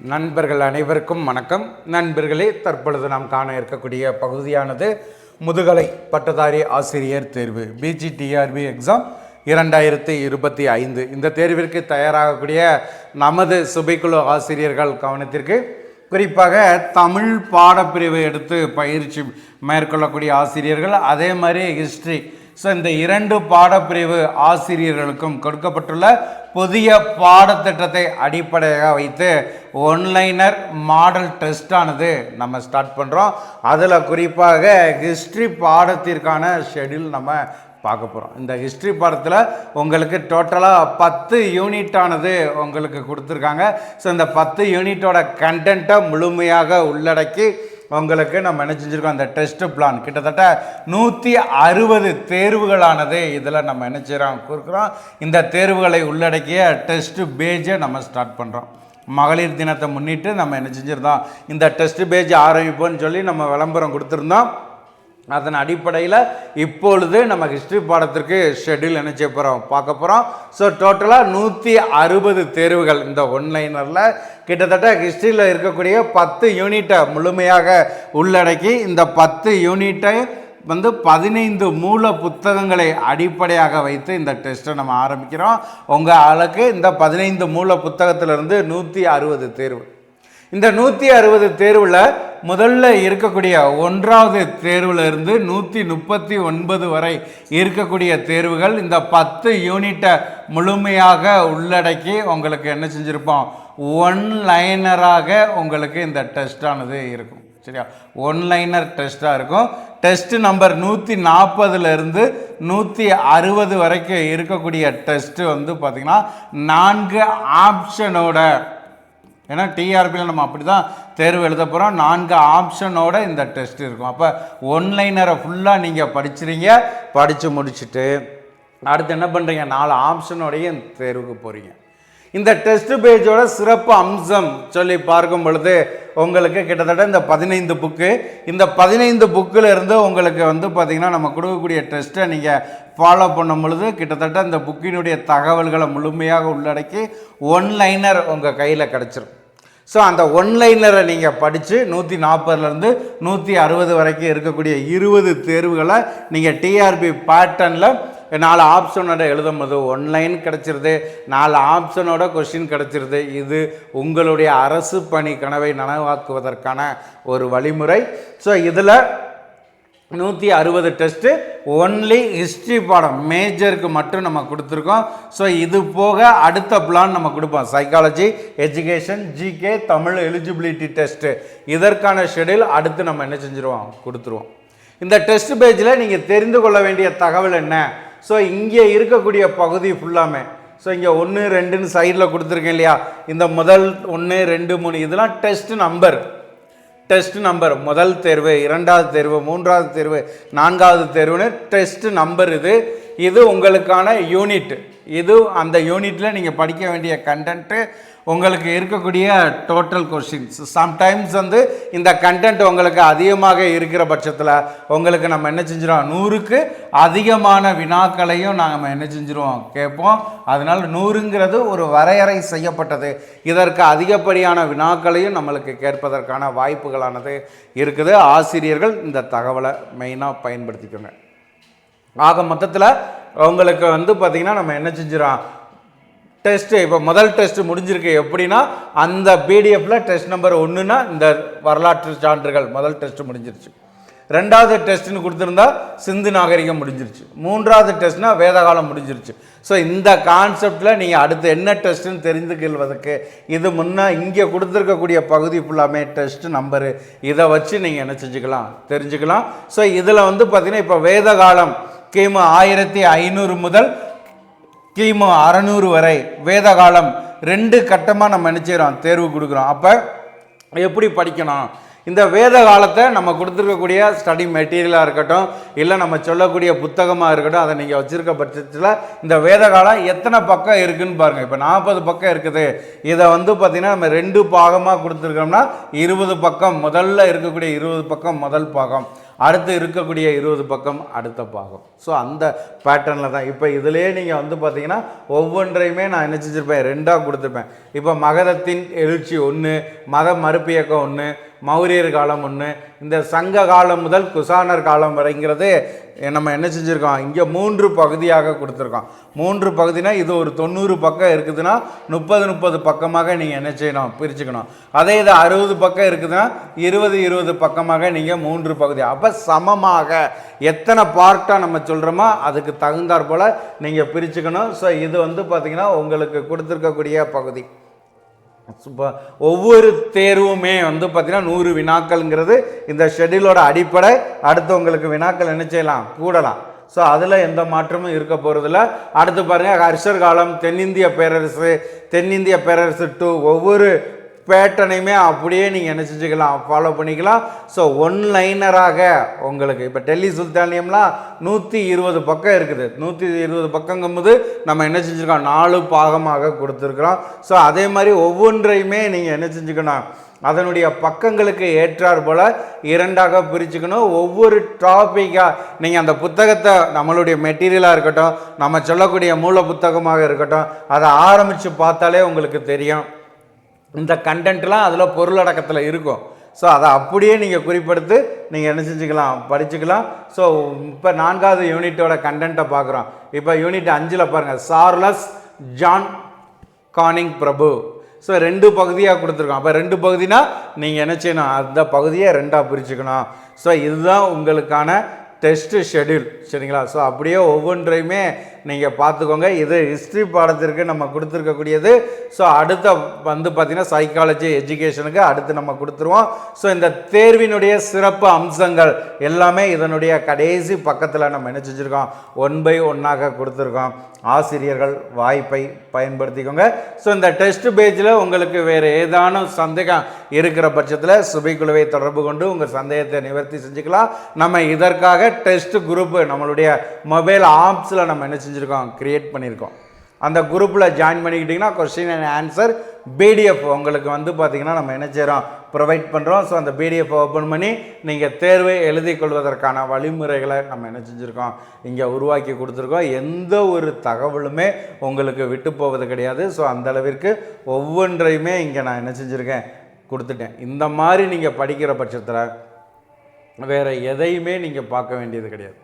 நண்பர்கள் அனைவருக்கும் வணக்கம். நண்பர்களே தற்பொழுது நாம் காண இருக்கக்கூடிய பகுதியானது முதுகலை பட்டதாரி ஆசிரியர் தேர்வு பிஜிடிஆர்பி எக்ஸாம் இரண்டாயிரத்தி இருபத்தி ஐந்து. இந்த தேர்விற்கு தயாராகக்கூடிய நமது சுபைக்குழு ஆசிரியர்கள் கவனத்திற்கு குறிப்பாக தமிழ் பாடப்பிரிவு எடுத்து பயிற்சி மேற்கொள்ளக்கூடிய ஆசிரியர்கள் அதே மாதிரி ஹிஸ்ட்ரி ஸோ இந்த இரண்டு பாடப்பிரிவு ஆசிரியர்களுக்கும் கொடுக்கப்பட்டுள்ள புதிய பாடத்திட்டத்தை அடிப்படையாக வைத்து ஒன்லைனர் மாடல் டெஸ்டானது நம்ம ஸ்டார்ட் பண்ணுறோம் அதில் குறிப்பாக ஹிஸ்ட்ரி பாடத்திற்கான ஷெட்யூல் நம்ம பார்க்க போகிறோம் இந்த ஹிஸ்ட்ரி பாடத்தில் உங்களுக்கு டோட்டலாக பத்து யூனிட்டானது உங்களுக்கு கொடுத்துருக்காங்க. ஸோ இந்த பத்து யூனிட்டோட கண்டென்ட்டை முழுமையாக உள்ளடக்கி உங்களுக்கு நம்ம என்ன செஞ்சுருக்கோம் அந்த டெஸ்ட் பிளான் கிட்டத்தட்ட நூற்றி அறுபது தேர்வுகளானது இதில் நம்ம என்ன செய்கிறோம் கொடுக்குறோம் இந்த தேர்வுகளை உள்ளடக்கிய டெஸ்ட் பேஜை நம்ம ஸ்டார்ட் பண்ணுறோம் மகளிர் தினத்தை முன்னிட்டு நம்ம என்ன செஞ்சுருந்தோம்? இந்த டெஸ்ட் பேஜ் ஆரம்பிப்போம்னு சொல்லி நம்ம விளம்பரம் கொடுத்துருந்தோம். அதன் அடிப்படையில் இப்பொழுது நம்ம ஹிஸ்ட்ரி பாடத்திற்கு ஷெட்யூல் என்ன போகிறோம் பார்க்க போகிறோம் ஸோ டோட்டலாக நூற்றி அறுபது தேர்வுகள் இந்த ஒன்லைனரில் கிட்டத்தட்ட ஹிஸ்ட்ரியில் இருக்கக்கூடிய பத்து யூனிட்டை முழுமையாக உள்ளடக்கி இந்த பத்து யூனிட்டை வந்து பதினைந்து மூல புத்தகங்களை அடிப்படையாக வைத்து இந்த டெஸ்ட்டை நம்ம ஆரம்பிக்கிறோம். உங்கள் ஆளுக்கு இந்த பதினைந்து மூல புத்தகத்திலிருந்து நூற்றி அறுபது தேர்வு. இந்த நூற்றி அறுபது தேர்வில் முதல்ல இருக்கக்கூடிய ஒன்றாவது தேர்வுலேருந்து நூற்றி முப்பத்தி ஒன்பது வரை இருக்கக்கூடிய தேர்வுகள் இந்த பத்து யூனிட்டை முழுமையாக உள்ளடக்கி உங்களுக்கு என்ன செஞ்சுருப்போம்? ஒன் லைனராக உங்களுக்கு இந்த டெஸ்டானது இருக்கும். சரியா? ஒன்லைனர் டெஸ்ட்டாக இருக்கும். டெஸ்ட் நம்பர் நூற்றி நாற்பதுலேருந்து நூற்றி அறுபது வரைக்கும் இருக்கக்கூடிய டெஸ்ட்டு வந்து பார்த்திங்கன்னா நான்கு ஆப்ஷனோட ஏன்னா டிஆர்பியில் நம்ம அப்படி தான் தேர்வு எழுத போகிறோம் நான்கு ஆப்ஷனோட இந்த டெஸ்ட் இருக்கும். அப்போ ஒன்லைனரை ஃபுல்லாக நீங்கள் படிச்சுறீங்க படித்து முடிச்சுட்டு அடுத்து என்ன பண்ணுறீங்க நாலு ஆப்ஷனோடையே இந்த தேர்வுக்கு போகிறீங்க இந்த டெஸ்ட் பேஜோட சிறப்பு அம்சம் சொல்லி பார்க்கும் பொழுது உங்களுக்கு கிட்டத்தட்ட இந்த பதினைந்து புக்கு இந்த பதினைந்து புக்கில் இருந்து உங்களுக்கு வந்து பார்த்திங்கன்னா நம்ம கொடுக்கக்கூடிய டெஸ்ட்டை நீங்கள் ஃபாலோ பண்ணும் பொழுது கிட்டத்தட்ட இந்த புக்கினுடைய தகவல்களை முழுமையாக உள்ளடக்கி ஒன்லைனர் உங்கள் கையில் கிடச்சிரும். ஸோ அந்த ஒன்லைனரை நீங்கள் படித்து நூற்றி நாற்பதுலேருந்து நூற்றி அறுபது வரைக்கும் இருக்கக்கூடிய இருபது தேர்வுகளை நீங்கள் டிஆர்பி பேட்டர்னில் நாலு ஆப்ஷனோட எழுதும் போது ஒன்லைன் கிடச்சிருது நாலு ஆப்ஷனோட கொஷின் கிடச்சிருது. இது உங்களுடைய அரசு பணி கனவை நனவாக்குவதற்கான ஒரு வழிமுறை. ஸோ இதில் நூற்றி அறுபது டெஸ்ட்டு ஒன்லி ஹிஸ்ட்ரி பாடம் மேஜருக்கு மட்டும் நம்ம கொடுத்துருக்கோம். ஸோ இது போக அடுத்த பிளான் நம்ம கொடுப்போம். Psychology education GK Tamil eligibility test இதற்கான ஷெடியூல் அடுத்து நம்ம என்ன செஞ்சுருவோம்? கொடுத்துருவோம். இந்த டெஸ்ட் பேஜில் நீங்கள் தெரிந்து கொள்ள வேண்டிய தகவல் என்ன? ஸோ இங்கே இருக்கக்கூடிய பகுதி ஃபுல்லாமே ஸோ இங்கே ஒன்று ரெண்டுன்னு சைடில் கொடுத்துருக்கேன் இல்லையா? இந்த முதல் ஒன்று ரெண்டு மூணு இதெல்லாம் டெஸ்ட் நம்பர் டெஸ்ட் நம்பர். முதல் தேர்வு இரண்டாவது தேர்வு மூன்றாவது தேர்வு நான்காவது தேர்வுன்னு டெஸ்ட் நம்பர் இது. இது உங்களுக்கான யூனிட். இது அந்த யூனிட்டில் நீங்கள் படிக்க வேண்டிய கண்டென்ட்டு உங்களுக்கு இருக்கக்கூடிய டோட்டல் கொஷின்ஸ் சம்டைம்ஸ் வந்து இந்த கண்டென்ட் உங்களுக்கு அதிகமாக இருக்கிற பட்சத்தில் உங்களுக்கு நம்ம என்ன செஞ்சிடும் நூறுக்கு அதிகமான வினாக்களையும் நாங்கள் என்ன செஞ்சிருவோம்? கேட்போம். அதனால் நூறுங்கிறது ஒரு வரையறை செய்யப்பட்டது. இதற்கு அதிகப்படியான வினாக்களையும் நம்மளுக்கு கேட்பதற்கான வாய்ப்புகளானது இருக்குது. ஆசிரியர்கள் இந்த தகவலை மெயினாக பயன்படுத்திக்கோங்க. ஆக மொத்தத்தில் உங்களுக்கு வந்து பார்த்திங்கன்னா நம்ம என்ன செஞ்சிடோம் டெஸ்ட்டு இப்போ முதல் டெஸ்ட் முடிஞ்சிருக்கு எப்படின்னா அந்த பிடிஎஃப்ல டெஸ்ட் நம்பர் ஒன்றுனா இந்த வரலாற்று சான்றுகள் முதல் டெஸ்ட் முடிஞ்சிருச்சு. ரெண்டாவது டெஸ்ட்னு கொடுத்துருந்தா சிந்து நாகரிகம் முடிஞ்சிருச்சு. மூன்றாவது டெஸ்ட்னா வேதகாலம் முடிஞ்சிருச்சு. ஸோ இந்த கான்செப்டில் நீங்கள் அடுத்து என்ன டெஸ்ட்டுன்னு தெரிந்து கொள்வதற்கு இது முன்னே இங்கே கொடுத்துருக்கக்கூடிய பகுதி ஃபுல்லாமே டெஸ்ட் நம்பரு இதை வச்சு நீங்கள் என்ன செஞ்சுக்கலாம் தெரிஞ்சுக்கலாம். ஸோ இதில் வந்து பார்த்திங்கன்னா இப்போ வேதகாலம் கிமு ஆயிரத்தி ஐநூறு முதல் கிமு அறநூறு வரை வேத காலம் ரெண்டு கட்டமாக நம்ம நினச்சிக்கிறோம் தேர்வு கொடுக்குறோம். அப்போ எப்படி படிக்கணும்? இந்த வேத காலத்தை நம்ம கொடுத்துருக்கக்கூடிய ஸ்டடி மெட்டீரியலாக இருக்கட்டும் இல்லை நம்ம சொல்லக்கூடிய புத்தகமாக இருக்கட்டும் அதை நீங்கள் வச்சுருக்க பட்சத்தில் இந்த வேத காலம் எத்தனை பக்கம் இருக்குன்னு பாருங்கள் இப்போ நாற்பது பக்கம் இருக்குது. இதை வந்து பார்த்திங்கன்னா நம்ம ரெண்டு பாகமாக கொடுத்துருக்கோம்னா இருபது பக்கம் முதல்ல இருக்கக்கூடிய இருபது பக்கம் முதல் பாகம். அடுத்து இருக்கக்கூடிய இருபது பக்கம் அடுத்த பாகம். ஸோ அந்த பேட்டர்னில் தான். இப்போ இதிலே நீங்கள் வந்து பார்த்தீங்கன்னா ஒவ்வொன்றையுமே நான் என்ன செஞ்சுருப்பேன்? ரெண்டாக கொடுத்துருப்பேன். இப்போ மகதத்தின் எழுச்சி ஒன்று மத மறுப்பு இயக்கம் ஒன்று மௌரியர் காலம் ஒன்று இந்த சங்க காலம் முதல் குசானர் காலம் வரைங்கிறது நம்ம என்ன செஞ்சுருக்கோம்? இங்கே மூன்று பகுதியாக கொடுத்துருக்கோம். மூன்று பகுதினா இது ஒரு தொண்ணூறு பக்கம் இருக்குதுன்னா முப்பது முப்பது பக்கமாக நீங்கள் என்ன செய்யணும்? பிரிச்சுக்கணும். அதே இது அறுபது பக்கம் இருக்குதுன்னா இருபது இருபது பக்கமாக நீங்கள் மூன்று பகுதி. அப்போ சமமாக எத்தனை பார்ட்டாக நம்ம சொல்கிறோமோ அதுக்கு தகுந்தாற் போல் நீங்கள் பிரிச்சுக்கணும். ஸோ இது வந்து பார்த்திங்கன்னா உங்களுக்கு கொடுத்துருக்கக்கூடிய பகுதி. இப்போ ஒவ்வொரு தேர்வுமே வந்து பார்த்திங்கன்னா நூறு வினாக்கள்ங்கிறது இந்த ஷெட்யூலோட அடிப்படை. அடுத்து உங்களுக்கு வினாக்கள் என்ன செய்யலாம்? கூடலாம். ஸோ அதில் எந்த மாற்றமும் இருக்க போகிறதில்ல அடுத்து பாருங்கள் ஹர்ஷர் காலம் தென்னிந்திய பேரரசு தென்னிந்திய பேரரசு டூ ஒவ்வொரு பேட்டனையுமே அப்படியே நீங்கள் என்ன செஞ்சுக்கலாம் ஃபாலோ பண்ணிக்கலாம். ஸோ ஒன் லைனராக உங்களுக்கு இப்போ டெல்லி சுல்தானியம்லாம் நூற்றி இருபது பக்கம் இருக்குது. நூற்றி இருபது பக்கங்கும்போது நம்ம என்ன செஞ்சுருக்கோம் நாலு பாகமாக கொடுத்துருக்குறோம். ஸோ அதே மாதிரி ஒவ்வொன்றையுமே நீங்கள் என்ன செஞ்சுக்கணும் அதனுடைய பக்கங்களுக்கு ஏற்றார் போல் இரண்டாக பிரிச்சுக்கணும். ஒவ்வொரு டாப்பிக்காக நீங்கள் அந்த புத்தகத்தை நம்மளுடைய மெட்டீரியலாக இருக்கட்டும் நம்ம சொல்லக்கூடிய மூல புத்தகமாக இருக்கட்டும் அதை ஆரம்பித்து பார்த்தாலே உங்களுக்கு தெரியும். இந்த கண்டென்ட்லாம் அதில் பொருளடக்கத்தில் இருக்கும். ஸோ அதை அப்படியே நீங்கள் குறிப்பெடுத்து நீங்கள் என்ன செஞ்சுக்கலாம்? படிச்சுக்கலாம். ஸோ இப்போ நான்காவது யூனிட்டோட கண்டென்ட்டை பார்க்குறோம். இப்போ யூனிட் அஞ்சில் பாருங்கள் சார்லஸ் ஜான் கானிங் பிரபு. ஸோ ரெண்டு பகுதியாக கொடுத்துருக்கோம். அப்போ ரெண்டு பகுதினா நீங்கள் என்ன செய்யணும்? அந்த பகுதியை ரெண்டாக பிரிச்சுக்கணும். ஸோ இதுதான் உங்களுக்கான டெஸ்ட்டு ஷெட்யூல் சரிங்களா? ஸோ அப்படியே ஒவ்வொன்றையுமே நீங்கள் பார்த்துக்கோங்க. இது ஹிஸ்ட்ரி பாடத்திற்கு நம்ம கொடுத்துருக்கக்கூடியது. ஸோ அடுத்த வந்து பார்த்திங்கன்னா சைக்காலஜி எஜுகேஷனுக்கு அடுத்து நம்ம கொடுத்துருவோம். ஸோ இந்த தேர்வினுடைய சிறப்பு அம்சங்கள் எல்லாமே இதனுடைய கடைசி பக்கத்தில் நம்ம என்ன செஞ்சுருக்கோம் ஒன் பை ஒன்னாக கொடுத்துருக்கோம். ஆசிரியர்கள் வாய்ப்பை பயன்படுத்திக்கோங்க. ஸோ இந்த டெஸ்ட் பேஜில் உங்களுக்கு வேறு ஏதானும் சந்தேகம் இருக்கிற பட்சத்தில் சுபைக்குழுவை தொடர்பு கொண்டு உங்கள் சந்தேகத்தை நிவர்த்தி செஞ்சுக்கலாம். நம்ம இதற்காக டெஸ்ட் குரூப்பு நம்மளுடைய மொபைல் ஆப்ஸில் நம்ம என்ன செஞ்சுருக்கோம்? க்ரியேட் பண்ணியிருக்கோம் அந்த குரூப்பில் ஜாயின் பண்ணிக்கிட்டிங்கன்னா கொஸ்டின் அண்ட் ஆன்சர் பிடிஎஃப் உங்களுக்கு வந்து பார்த்திங்கன்னா நம்ம என்ன செய்கிறோம் ப்ரொவைட் பண்ணுறோம் ஸோ அந்த பிடிஎஃப் ஓப்பன் பண்ணி நீங்கள் தேர்வை எழுதி கொள்வதற்கான வழிமுறைகளை நம்ம என்ன செஞ்சுருக்கோம்? இங்கே உருவாக்கி கொடுத்துருக்கோம். எந்த ஒரு தகவலுமே உங்களுக்கு விட்டு போவது கிடையாது. ஸோ அந்த அளவிற்கு ஒவ்வொன்றையுமே இங்கே நான் என்ன செஞ்சுருக்கேன்? கொடுத்துட்டேன். இந்த மாதிரி நீங்கள் படிக்கிற பட்சத்தில் வேறு எதையுமே நீங்கள் பார்க்க வேண்டியது கிடையாது.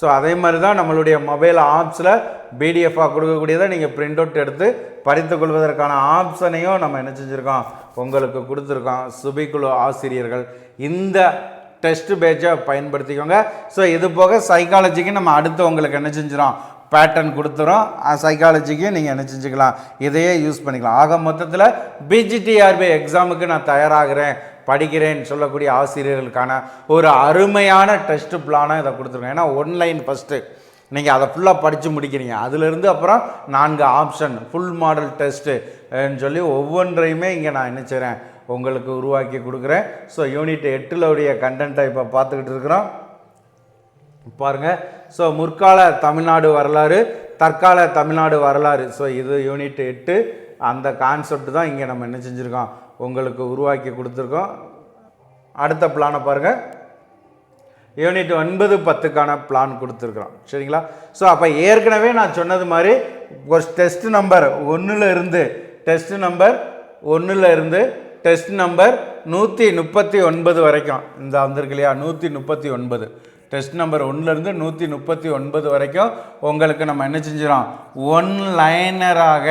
ஸோ அதே மாதிரி தான் நம்மளுடைய மொபைல் ஆப்ஸில் பிடிஎஃபாக கொடுக்கக்கூடியதை நீங்கள் பிரிண்ட் அவுட் எடுத்து பறித்து கொள்வதற்கான ஆப்ஷனையும் நம்ம என்ன செஞ்சுருக்கோம்? உங்களுக்கு கொடுத்துருக்கோம். சுபிக்குழு ஆசிரியர்கள். இந்த டெஸ்ட் பேஜை பயன்படுத்திக்கோங்க. ஸோ இது போக சைக்காலஜிக்கு நம்ம அடுத்து உங்களுக்கு என்ன செஞ்சிடும் பேட்டர்ன் கொடுத்துரும் சைக்காலஜிக்கு நீங்கள் என்ன செஞ்சுக்கலாம்? இதையே யூஸ் பண்ணிக்கலாம். ஆக மொத்தத்தில் பிஜிடிஆர்பி எக்ஸாமுக்கு நான் தயாராகிறேன். படிக்கிறேன் சொல்லக்கூடிய ஆசிரியர்களுக்கான ஒரு அருமையான டெஸ்ட் பிளானாக இதை கொடுத்துருக்கேன் ஏன்னா ஒன்லைன் ஃபஸ்ட்டு நீங்கள் அதை ஃபுல்லாக படித்து முடிக்கிறீங்க. அதிலிருந்து அப்புறம் நான்கு ஆப்ஷன் ஃபுல் மாடல் டெஸ்ட்டுன்னு சொல்லி ஒவ்வொன்றையுமே இங்கே நான் என்ன செய்கிறேன் உங்களுக்கு உருவாக்கி கொடுக்குறேன். ஸோ யூனிட் எட்டில் உடைய கண்டென்ட்டை இப்போ பார்த்துக்கிட்டு இருக்கிறோம். பாருங்க. ஸோ முற்கால தமிழ்நாடு வரலாறு தற்கால தமிழ்நாடு வரலாறு. ஸோ இது யூனிட் எட்டு. அந்த கான்செப்ட் தான் இங்கே நம்ம என்ன செஞ்சுருக்கோம்? உங்களுக்கு உருவாக்கி கொடுத்துருக்கோம். அடுத்த பிளானை பாருங்கள் யூனிட் ஒன்பது பத்துக்கான பிளான் கொடுத்துருக்குறோம். சரிங்களா? ஸோ அப்போ ஏற்கனவே நான் சொன்னது மாதிரி ஒரு டெஸ்ட் நம்பர் ஒன்றில் இருந்து டெஸ்ட் நம்பர் ஒன்றில் இருந்து டெஸ்ட் நம்பர் நூற்றி முப்பத்தி ஒன்பது வரைக்கும். இந்த வந்திருக்கு இல்லையா? நூற்றி முப்பத்தி ஒன்பது. டெஸ்ட் நம்பர் ஒன்றுலேருந்து நூற்றி முப்பத்தி ஒன்பது வரைக்கும் உங்களுக்கு நம்ம என்ன செஞ்சிடும் ஒன் லைனராக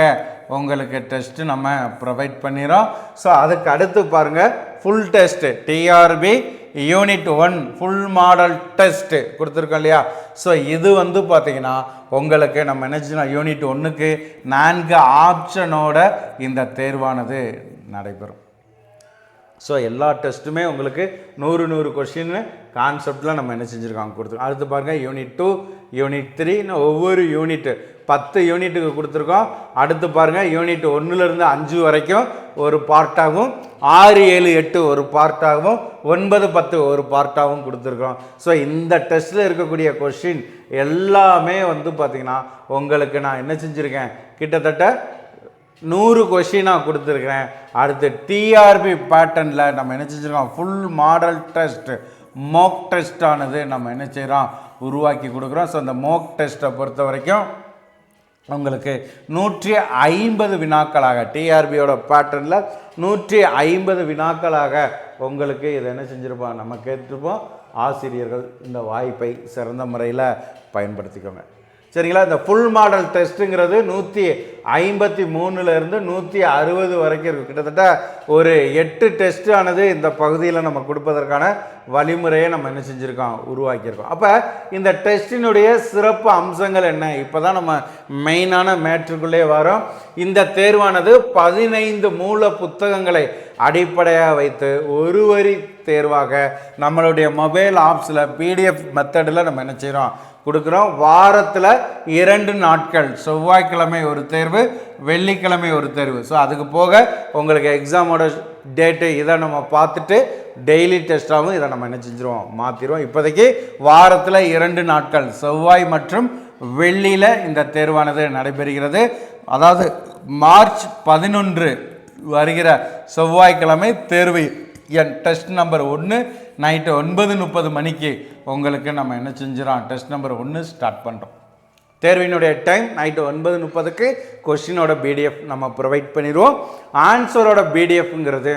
உங்களுக்கு டெஸ்ட்டு நம்ம ப்ரொவைட் பண்ணிடுறோம் ஸோ அதுக்கு அடுத்து பாருங்கள் full test TRP unit one full model test கொடுத்துருக்கோம் இல்லையா? ஸோ இது வந்து பார்த்தீங்கன்னா உங்களுக்கு நம்ம என்ன யூனிட் ஒன்றுக்கு நான்கு ஆப்ஷனோட இந்த தேர்வானது நடைபெறும். ஸோ எல்லா டெஸ்ட்டுமே உங்களுக்கு நூறு நூறு கொஷின்னு கான்செப்டில் நம்ம என்ன செஞ்சுருக்காங்க கொடுத்துருக்கோம். அடுத்து பாருங்கள் யூனிட் டூ யூனிட் த்ரீன்னு ஒவ்வொரு யூனிட்டு பத்து யூனிட்டுக்கு கொடுத்துருக்கோம். அடுத்து பாருங்கள் யூனிட் ஒன்றுலேருந்து அஞ்சு வரைக்கும் ஒரு பார்ட்டாகவும் ஆறு ஏழு எட்டு ஒரு பார்ட்டாகவும் ஒன்பது பத்து ஒரு பார்ட்டாகவும் கொடுத்துருக்கோம். ஸோ இந்த டெஸ்ட்டில் இருக்கக்கூடிய கொஷின் எல்லாமே வந்து பார்த்திங்கன்னா உங்களுக்கு நான் என்ன செஞ்சுருக்கேன்? கிட்டத்தட்ட நூறு கொஷினாக கொடுத்துருக்குறேன். அடுத்து டிஆர்பி பேட்டர்னில் நம்ம என்ன செஞ்சுருக்கோம்? ஃபுல் மாடல் டெஸ்ட் மோக் டெஸ்டானது நம்ம என்ன செய்கிறோம் உருவாக்கி கொடுக்குறோம். ஸோ அந்த மோக் டெஸ்ட்டை பொறுத்த வரைக்கும் உங்களுக்கு நூற்றி ஐம்பது வினாக்களாக டிஆர்பியோட பேட்டர்னில் நூற்றி ஐம்பது வினாக்களாக உங்களுக்கு இதை என்ன செஞ்சுருப்போம்? நம்ம கேட்டுருப்போம். ஆசிரியர்கள் இந்த வாய்ப்பை சிறந்த முறையில் பயன்படுத்திக்கோங்க. சரிங்களா? இந்த ஃபுல் மாடல் டெஸ்ட்டுங்கிறது நூற்றி ஐம்பத்தி மூணுலேருந்து நூற்றி அறுபது வரைக்கும் இருக்குது கிட்டத்தட்ட ஒரு எட்டு டெஸ்ட்டு ஆனது இந்த பகுதியில் நம்ம கொடுப்பதற்கான வழிமுறையை நம்ம என்ன செஞ்சுருக்கோம்? உருவாக்கியிருக்கோம். அப்போ இந்த டெஸ்டினுடைய சிறப்பு அம்சங்கள் என்ன? இப்போ தான் நம்ம மெயினான மேட்ருக்குள்ளே வரோம். இந்த தேர்வானது பதினைந்து மூல புத்தகங்களை அடிப்படையாக வைத்து ஒரு வரி தேர்வாக நம்மளுடைய மொபைல் ஆப்ஸில் பிடிஎஃப் மெத்தடில் நம்ம என்ன செய்கிறோம் கொடுக்குறோம். வாரத்தில் இரண்டு நாட்கள். செவ்வாய்க்கிழமை ஒரு தேர்வு வெள்ளிக்கிழமை ஒரு தேர்வு. ஸோ அதுக்கு போக உங்களுக்கு எக்ஸாமோட டேட்டு இதை நம்ம பார்த்துட்டு டெய்லி டெஸ்ட்டாகவும் இதை நம்ம என்ன செஞ்சுருவோம்? மாற்றிடுவோம் இப்போதைக்கு வாரத்தில் இரண்டு நாட்கள். செவ்வாய் மற்றும் வெள்ளியில் இந்த தேர்வானது நடைபெறுகிறது. அதாவது மார்ச் பதினொன்று வருகிற செவ்வாய்க்கிழமை தேர்வு. என் டெஸ்ட் நம்பர் ஒன்று நைட்டு ஒன்பது முப்பது மணிக்கு உங்களுக்கு நம்ம என்ன செஞ்சிடோம் டெஸ்ட் நம்பர் ஒன்று ஸ்டார்ட் பண்ணுறோம் தேர்வினுடைய டைம் நைட்டு ஒன்பது முப்பதுக்கு கொஷினோட பிடிஎஃப் நம்ம ப்ரொவைட் பண்ணிடுவோம். ஆன்சரோட பிடிஎஃப்ங்கிறது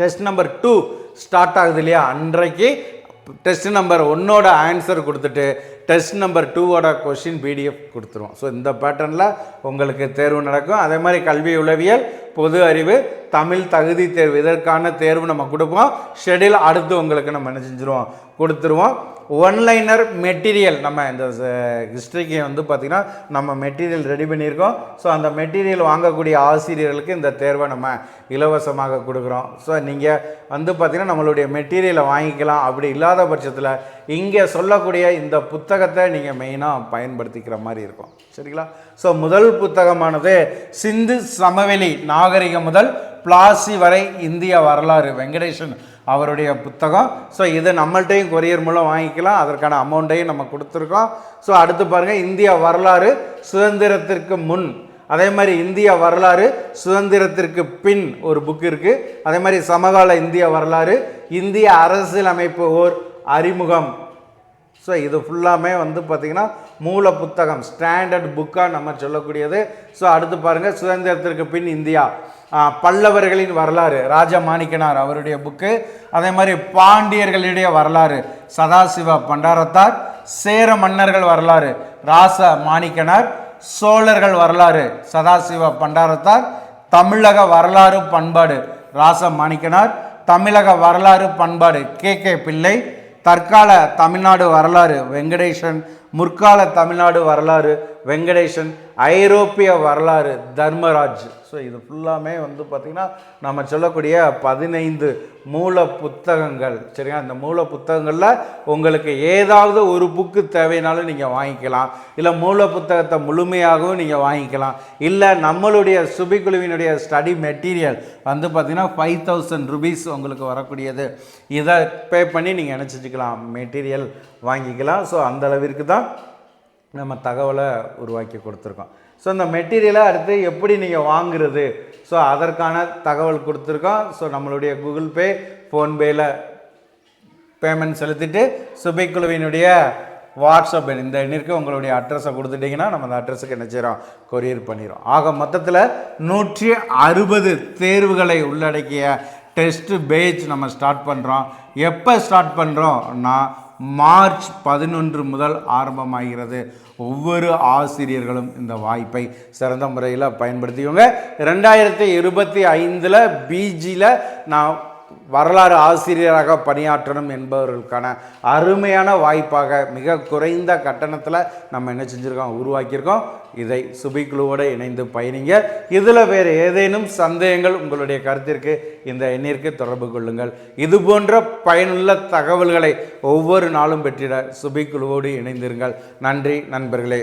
டெஸ்ட் நம்பர் டூ ஸ்டார்ட் ஆகுது இல்லையா? அன்றைக்கு டெஸ்ட் நம்பர் ஒன்னோட ஆன்சர் கொடுத்துட்டு டெஸ்ட் நம்பர் டூவோட கொஷின் பிடிஎஃப் கொடுத்துருவோம். ஸோ இந்த பேட்டர்னில் உங்களுக்கு தேர்வு நடக்கும். அதே மாதிரி கல்வி உளவியல் பொது அறிவு தமிழ் தகுதி தேர்வு. இதற்கான தேர்வு நம்ம கொடுப்போம். ஷெடியூல் அடுத்து உங்களுக்கு நம்ம என்ன செஞ்சுருவோம்? கொடுத்துருவோம். ஒன்லைனர் மெட்டீரியல் நம்ம இந்த ஹிஸ்ட்ரிக்கு வந்து பார்த்திங்கன்னா நம்ம மெட்டீரியல் ரெடி பண்ணியிருக்கோம். ஸோ அந்த மெட்டீரியல் வாங்கக்கூடிய ஆசிரியர்களுக்கு இந்த தேர்வை நம்ம இலவசமாக கொடுக்குறோம். ஸோ நீங்கள் வந்து பார்த்திங்கன்னா நம்மளுடைய மெட்டீரியலை வாங்கிக்கலாம். அப்படி இல்லாத பட்சத்தில் இங்கே சொல்லக்கூடிய இந்த புத்தக புத்தகத்தை நீங்கள் மெயினாக பயன்படுத்திக்கிற மாதிரி இருக்கும். சரிங்களா? ஸோ முதல் புத்தகமானது சிந்து சமவெளி நாகரிகம் முதல் பிளாசி வரை இந்திய வரலாறு வெங்கடேஷன் அவருடைய புத்தகம். ஸோ இதை நம்மள்ட்டையும் கொரியர் மூலம் வாங்கிக்கலாம். அதற்கான அமௌண்ட்டையும் நம்ம கொடுத்துருக்கோம். ஸோ அடுத்து பாருங்கள் இந்திய வரலாறு சுதந்திரத்திற்கு முன். அதே மாதிரி இந்திய வரலாறு சுதந்திரத்திற்கு பின் ஒரு புக் இருக்குது அதே மாதிரி சமகால இந்திய வரலாறு இந்திய அரசியலமைப்பு ஓர் அறிமுகம். ஸோ இது ஃபுல்லாமே வந்து பார்த்திங்கன்னா மூல புத்தகம் ஸ்டாண்டர்ட் புக்காக நம்ம சொல்லக்கூடியது. ஸோ அடுத்து பாருங்கள் சுதந்திரத்திற்கு பின் இந்தியா. பல்லவர்களின் வரலாறு ராஜா மாணிக்கனார் அவருடைய புக்கு அதே மாதிரி பாண்டியர்களுடைய வரலாறு சதாசிவ பண்டாரத்தார் சேர மன்னர்கள் வரலாறு ராச மாணிக்கனார் சோழர்கள் வரலாறு சதாசிவ பண்டாரத்தார் தமிழக வரலாறு பண்பாடு ராச மாணிக்கனார் தமிழக வரலாறு பண்பாடு கே கே பிள்ளை தற்கால தமிழ்நாடு வரலாறு வெங்கடேசன் முற்கால தமிழ்நாடு வரலாறு வெங்கடேசன் ஐரோப்பிய வரலாறு தர்மராஜ். ஸோ இது ஃபுல்லாமே வந்து பார்த்திங்கன்னா நம்ம சொல்லக்கூடிய பதினைந்து மூல புத்தகங்கள் சரியா? இந்த மூல புத்தகங்களில் உங்களுக்கு ஏதாவது ஒரு புக்கு தேவைனாலும் நீங்கள் வாங்கிக்கலாம். இல்லை மூல புத்தகத்தை முழுமையாகவும் நீங்கள் வாங்கிக்கலாம். இல்லை நம்மளுடைய சுபிக்குழுவினுடைய ஸ்டடி மெட்டீரியல் வந்து பார்த்திங்கன்னா ஃபைவ் தௌசண்ட் ருபீஸ் உங்களுக்கு வரக்கூடியது. இதை பே பண்ணி நீங்கள் என்ன மெட்டீரியல் வாங்கிக்கலாம். ஸோ அந்த அளவிற்கு தான் நம்ம தகவலை உருவாக்கி கொடுத்துருக்கோம். ஸோ இந்த மெட்டீரியலை அடுத்து எப்படி நீங்கள் வாங்குறது? ஸோ அதற்கான தகவல் கொடுத்துருக்கோம். ஸோ நம்மளுடைய கூகுள் பே ஃபோன்பேயில் பேமெண்ட் செலுத்திட்டு சுபைக்குழுவினுடைய வாட்ஸ்அப் எண் இந்த எண்ணிற்கு உங்களுடைய அட்ரஸை கொடுத்துட்டிங்கன்னா நம்ம அந்த அட்ரஸுக்கு என்ன செய்கிறோம் கொரியர் பண்ணிடுறோம் ஆக மொத்தத்தில் நூற்றி அறுபது தேர்வுகளை உள்ளடக்கிய டெஸ்ட் பேஜ் நம்ம ஸ்டார்ட் பண்ணுறோம் எப்போ ஸ்டார்ட் பண்ணுறோம்னா மார்ச் பதினொன்று முதல் ஆரம்பமாகிறது. ஒவ்வொரு ஆசிரியர்களும் இந்த வாய்ப்பை சிறந்த முறையில் பயன்படுத்திக்கோங்க. ரெண்டாயிரத்தி இருபத்தி ஐந்தில் பிஜியில் நான் வரலாறு ஆசிரியராக பணியாற்றணும் என்பவர்களுக்கான அருமையான வாய்ப்பாக மிக குறைந்த கட்டணத்தில் நம்ம என்ன செஞ்சுருக்கோம் உருவாக்கியிருக்கோம். இதை சுபிக்குழுவோடு இணைந்து பயணிங்க. இதில் வேறு ஏதேனும் சந்தேகங்கள் உங்களுடைய கருத்திற்கு இந்த எண்ணிற்கு தொடர்பு கொள்ளுங்கள். இது போன்ற பயனுள்ள தகவல்களை ஒவ்வொரு நாளும் பெற்றிட சுபிக்குழுவோடு இணைந்திருங்கள். நன்றி நண்பர்களே.